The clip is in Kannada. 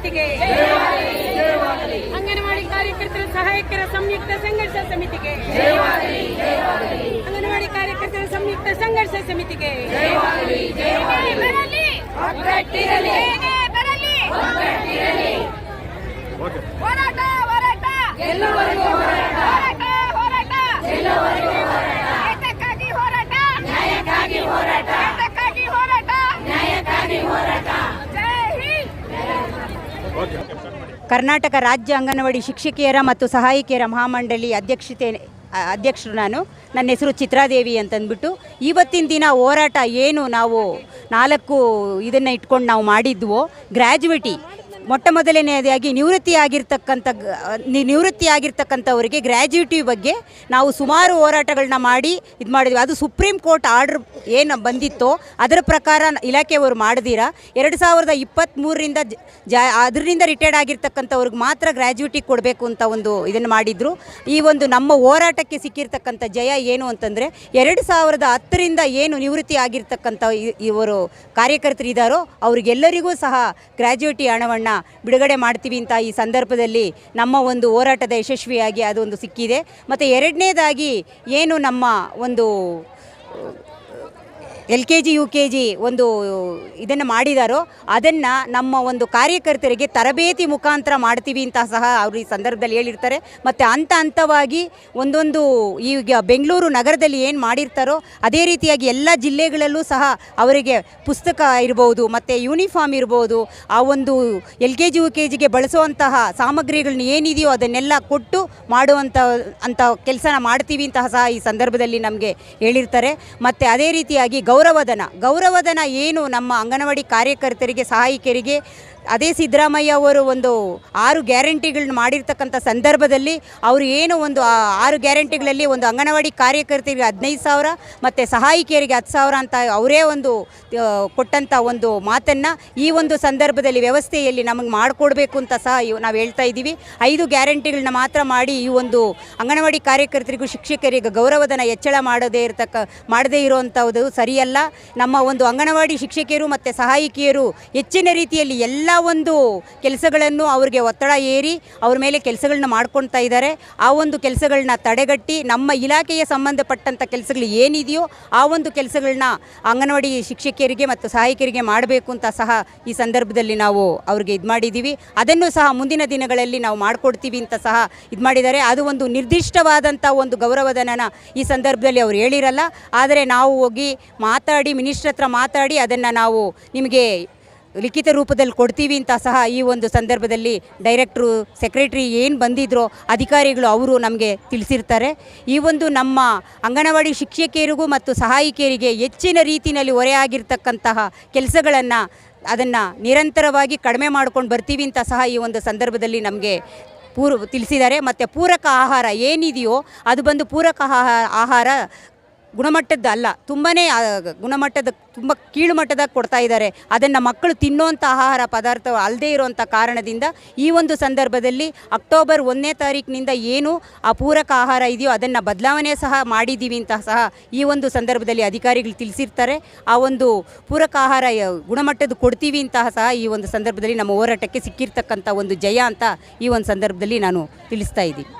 ಸಮಿತಿಗೆ. ಅಂಗನವಾಡಿ ಕಾರ್ಯಕರ್ತರ ಸಹಾಯಕರ ಸಂಯುಕ್ತ ಸಂಘರ್ಷ ಸಮಿತಿಗೆ. ಅಂಗನವಾಡಿ ಕಾರ್ಯಕರ್ತರ ಸಂಯುಕ್ತ ಸಂಘರ್ಷ ಸಮಿತಿಗೆ. ಬರಲಿ ಒಗ್ಗಟ್ಟಿರಲಿ. ಬರಲಿ ಹೋರಾಟ ಹೋರಾಟ ಎಲ್ಲವರೆಗೂ ಹೋರಾಟ ಏತಕ್ಕಾಗಿ ಹೋರಾಟ ನ್ಯಾಯಕ್ಕಾಗಿ ಹೋರಾಟ ಏತಕ್ಕಾಗಿ ಹೋರಾಟ ನ್ಯಾಯಕ್ಕಾಗಿ ಹೋರಾಟ ಜೈ ಹಿಂದ್ ಕರ್ನಾಟಕ ರಾಜ್ಯ ಅಂಗನವಾಡಿ ಶಿಕ್ಷಕಿಯರ ಮತ್ತು ಸಹಾಯಕಿಯರ ಮಹಾಮಂಡಳಿ ಅಧ್ಯಕ್ಷತೆ, ಅಧ್ಯಕ್ಷರು ನಾನು. ನನ್ನ ಹೆಸರು ಚಿತ್ರಾದೇವಿ ಅಂತಂದ್ಬಿಟ್ಟು ಇವತ್ತಿನ ದಿನ ಹೋರಾಟ ಏನು ನಾವು ನಾಲ್ಕು ಇದನ್ನು ಇಟ್ಕೊಂಡು ನಾವು ಮಾಡಿದ್ವೋ? ಗ್ರ್ಯಾಜುಯಿಟಿ ಮೊಟ್ಟ ಮೊದಲನೆಯದಾಗಿ ನಿವೃತ್ತಿ ಆಗಿರ್ತಕ್ಕಂಥ ಗ- ನಿ- ನಿವೃತ್ತಿ ಆಗಿರ್ತಕ್ಕಂಥವರಿಗೆ ಗ್ರ್ಯಾಜುಯಿಟಿ ಬಗ್ಗೆ ನಾವು ಸುಮಾರು ಹೋರಾಟಗಳನ್ನ ಮಾಡಿ ಇದು ಮಾಡಿದ್ವಿ. ಅದು ಸುಪ್ರೀಂ ಕೋರ್ಟ್ ಆರ್ಡರ್ ಏನು ಬಂದಿತ್ತೋ ಅದರ ಪ್ರಕಾರ ಇಲಾಖೆಯವರು ಮಾಡಿದೀರಾ? ಎರಡು ಸಾವಿರದ ಇಪ್ಪತ್ತ್ಮೂರರಿಂದ ಜ ಅದರಿಂದ ರಿಟೈರ್ಡ್ ಆಗಿರ್ತಕ್ಕಂಥವ್ರಿಗೆ ಮಾತ್ರ ಗ್ರ್ಯಾಜುಯಿಟಿ ಕೊಡಬೇಕು ಅಂತ ಒಂದು ಇದನ್ನು ಮಾಡಿದ್ರು. ಈ ಒಂದು ನಮ್ಮ ಹೋರಾಟಕ್ಕೆ ಸಿಕ್ಕಿರ್ತಕ್ಕಂಥ ಜಯ ಏನು ಅಂತಂದರೆ, ಎರಡು ಸಾವಿರದ ಹತ್ತರಿಂದ ಏನು ನಿವೃತ್ತಿ ಆಗಿರ್ತಕ್ಕಂಥ ಇವರು ಕಾರ್ಯಕರ್ತರಿದ್ದಾರೋ ಅವರಿಗೆಲ್ಲರಿಗೂ ಸಹ ಗ್ರ್ಯಾಜುಯಿಟಿ ಹಣವನ್ನು ಬಿಡುಗಡೆ ಮಾಡ್ತೀವಿ ಅಂತ ಈ ಸಂದರ್ಭದಲ್ಲಿ ನಮ್ಮ ಒಂದು ಹೋರಾಟದ ಯಶಸ್ವಿಯಾಗಿ ಅದೊಂದು ಸಿಕ್ಕಿದೆ. ಮತ್ತು ಎರಡನೇದಾಗಿ ಏನು ನಮ್ಮ ಒಂದು L K G U K G ಒಂದು ಇದನ್ನು ಮಾಡಿದಾರೋ ಅದನ್ನು ನಮ್ಮ ಒಂದು ಕಾರ್ಯಕರ್ತರಿಗೆ ತರಬೇತಿ ಮುಖಾಂತರ ಮಾಡ್ತೀವಿ ಅಂತ ಸಹ ಅವರು ಈ ಸಂದರ್ಭದಲ್ಲಿ ಹೇಳಿರ್ತಾರೆ. ಮತ್ತು ಹಂತ ಹಂತವಾಗಿ ಒಂದೊಂದು ಈಗ ಬೆಂಗಳೂರು ನಗರದಲ್ಲಿ ಏನು ಮಾಡಿರ್ತಾರೋ ಅದೇ ರೀತಿಯಾಗಿ ಎಲ್ಲ ಜಿಲ್ಲೆಗಳಲ್ಲೂ ಸಹ ಅವರಿಗೆ ಪುಸ್ತಕ ಇರ್ಬೋದು, ಮತ್ತು ಯೂನಿಫಾರ್ಮ್ ಇರ್ಬೋದು, ಆ ಒಂದು L K G U K ಜಿಗೆ ಬಳಸುವಂತಹ ಸಾಮಗ್ರಿಗಳನ್ನ ಏನಿದೆಯೋ ಅದನ್ನೆಲ್ಲ ಕೊಟ್ಟು ಮಾಡುವಂಥ ಅಂತ ಕೆಲಸನ ಮಾಡ್ತೀವಿ ಅಂತ ಸಹ ಈ ಸಂದರ್ಭದಲ್ಲಿ ನಮಗೆ ಹೇಳಿರ್ತಾರೆ. ಮತ್ತು ಅದೇ ರೀತಿಯಾಗಿ ಗೌರವಧನ ಗೌರವಧನ ಏನು? ನಮ್ಮ ಅಂಗನವಾಡಿ ಕಾರ್ಯಕರ್ತರಿಗೆ ಸಹಾಯಕಿಯರಿಗೆ ಅದೇ ಸಿದ್ದರಾಮಯ್ಯ ಅವರು ಒಂದು ಆರು ಗ್ಯಾರಂಟಿಗಳನ್ನ ಮಾಡಿರ್ತಕ್ಕಂಥ ಸಂದರ್ಭದಲ್ಲಿ ಅವರು ಏನು ಒಂದು ಆರು ಗ್ಯಾರಂಟಿಗಳಲ್ಲಿ ಒಂದು ಅಂಗನವಾಡಿ ಕಾರ್ಯಕರ್ತರಿಗೆ ಹದಿನೈದು ಸಾವಿರ ಮತ್ತು ಸಹಾಯಕಿಯರಿಗೆ ಹತ್ತು ಸಾವಿರ ಅಂತ ಅವರೇ ಒಂದು ಕೊಟ್ಟಂಥ ಒಂದು ಮಾತನ್ನು ಈ ಒಂದು ಸಂದರ್ಭದಲ್ಲಿ ವ್ಯವಸ್ಥೆಯಲ್ಲಿ ನಮಗೆ ಮಾಡಿಕೊಡ್ಬೇಕು ಅಂತ ಸಹ ನಾವು ಹೇಳ್ತಾ ಇದ್ದೀವಿ. ಐದು ಗ್ಯಾರಂಟಿಗಳನ್ನ ಮಾತ್ರ ಮಾಡಿ ಈ ಒಂದು ಅಂಗನವಾಡಿ ಕಾರ್ಯಕರ್ತರಿಗೂ ಶಿಕ್ಷಕರಿಗೆ ಗೌರವಧನ ಹೆಚ್ಚಳ ಮಾಡದೇ ಇರತಕ್ಕ, ಮಾಡದೇ ಇರುವಂಥದ್ದು ಸರಿಯಲ್ಲ. ನಮ್ಮ ಒಂದು ಅಂಗನವಾಡಿ ಶಿಕ್ಷಕಿಯರು ಮತ್ತು ಸಹಾಯಕಿಯರು ಹೆಚ್ಚಿನ ರೀತಿಯಲ್ಲಿ ಎಲ್ಲ ಒಂದು ಕೆಲಸಗಳನ್ನು ಅವ್ರಿಗೆ ಒತ್ತಡ ಏರಿ ಅವ್ರ ಮೇಲೆ ಕೆಲಸಗಳನ್ನ ಮಾಡ್ಕೊಳ್ತಾ ಇದ್ದಾರೆ. ಆ ಒಂದು ಕೆಲಸಗಳನ್ನ ತಡೆಗಟ್ಟಿ ನಮ್ಮ ಇಲಾಖೆಗೆ ಸಂಬಂಧಪಟ್ಟಂಥ ಕೆಲಸಗಳು ಏನಿದೆಯೋ ಆ ಒಂದು ಕೆಲಸಗಳನ್ನ ಅಂಗನವಾಡಿ ಶಿಕ್ಷಕಿಯರಿಗೆ ಮತ್ತು ಸಹಾಯಕಿಯರಿಗೆ ಮಾಡಬೇಕು ಅಂತ ಸಹ ಈ ಸಂದರ್ಭದಲ್ಲಿ ನಾವು ಅವ್ರಿಗೆ ಇದು ಮಾಡಿದ್ದೀವಿ. ಅದನ್ನು ಸಹ ಮುಂದಿನ ದಿನಗಳಲ್ಲಿ ನಾವು ಮಾಡಿಕೊಡ್ತೀವಿ ಅಂತ ಸಹ ಇದು ಮಾಡಿದ್ದಾರೆ. ಅದು ಒಂದು ನಿರ್ದಿಷ್ಟವಾದಂಥ ಒಂದು ಗೌರವಧನನ ಈ ಸಂದರ್ಭದಲ್ಲಿ ಅವರು ಹೇಳಿರಲ್ಲ. ಆದರೆ ನಾವು ಹೋಗಿ ಮಾತಾಡಿ, ಮಿನಿಸ್ಟ್ರ್ ಹತ್ರ ಮಾತಾಡಿ ಅದನ್ನು ನಾವು ನಿಮಗೆ ಲಿಖಿತ ರೂಪದಲ್ಲಿ ಕೊಡ್ತೀವಿ ಅಂತ ಸಹ ಈ ಒಂದು ಸಂದರ್ಭದಲ್ಲಿ ಡೈರೆಕ್ಟ್ರು, ಸೆಕ್ರೆಟ್ರಿ ಏನು ಬಂದಿದ್ರೋ ಅಧಿಕಾರಿಗಳು ಅವರು ನಮಗೆ ತಿಳಿಸಿರ್ತಾರೆ. ಈ ಒಂದು ನಮ್ಮ ಅಂಗನವಾಡಿ ಶಿಕ್ಷಕಿಯರಿಗೂ ಮತ್ತು ಸಹಾಯಕಿಯರಿಗೆ ಹೆಚ್ಚಿನ ರೀತಿಯಲ್ಲಿ ಹೊರೆಯಾಗಿರ್ತಕ್ಕಂತಹ ಕೆಲಸಗಳನ್ನು ಅದನ್ನು ನಿರಂತರವಾಗಿ ಕಡಿಮೆ ಮಾಡ್ಕೊಂಡು ಬರ್ತೀವಿ ಅಂತ ಸಹ ಈ ಒಂದು ಸಂದರ್ಭದಲ್ಲಿ ನಮಗೆ ಪೂರ್ವ ತಿಳಿಸಿದ್ದಾರೆ. ಮತ್ತು ಪೂರಕ ಆಹಾರ ಏನಿದೆಯೋ ಅದು ಬಂದು ಪೂರಕ ಆಹಾರ ಆಹಾರ ಗುಣಮಟ್ಟದ್ದು ಅಲ್ಲ ತುಂಬಾ ಗುಣಮಟ್ಟದ, ತುಂಬ ಕೀಳು ಮಟ್ಟದಾಗ ಕೊಡ್ತಾ ಇದ್ದಾರೆ. ಅದನ್ನು ಮಕ್ಕಳು ತಿನ್ನುವಂಥ ಆಹಾರ ಪದಾರ್ಥ ಅಲ್ಲದೇ ಇರುವಂಥ ಕಾರಣದಿಂದ ಈ ಒಂದು ಸಂದರ್ಭದಲ್ಲಿ ಅಕ್ಟೋಬರ್ ಒಂದನೇ ತಾರೀಕಿನಿಂದ ಏನು ಆ ಪೂರಕ ಆಹಾರ ಇದೆಯೋ ಅದನ್ನು ಬದಲಾವಣೆ ಸಹ ಮಾಡಿದ್ದೀವಿ ಅಂತ ಸಹ ಈ ಒಂದು ಸಂದರ್ಭದಲ್ಲಿ ಅಧಿಕಾರಿಗಳು ತಿಳಿಸಿರ್ತಾರೆ. ಆ ಒಂದು ಪೂರಕ ಆಹಾರ ಗುಣಮಟ್ಟದ ಕೊಡ್ತೀವಿ ಅಂತ ಸಹ ಈ ಒಂದು ಸಂದರ್ಭದಲ್ಲಿ ನಮ್ಮ ಹೋರಾಟಕ್ಕೆ ಸಿಕ್ಕಿರ್ತಕ್ಕಂಥ ಒಂದು ಜಯ ಅಂತ ಈ ಒಂದು ಸಂದರ್ಭದಲ್ಲಿ ನಾನು ತಿಳಿಸ್ತಾ ಇದ್ದೀನಿ.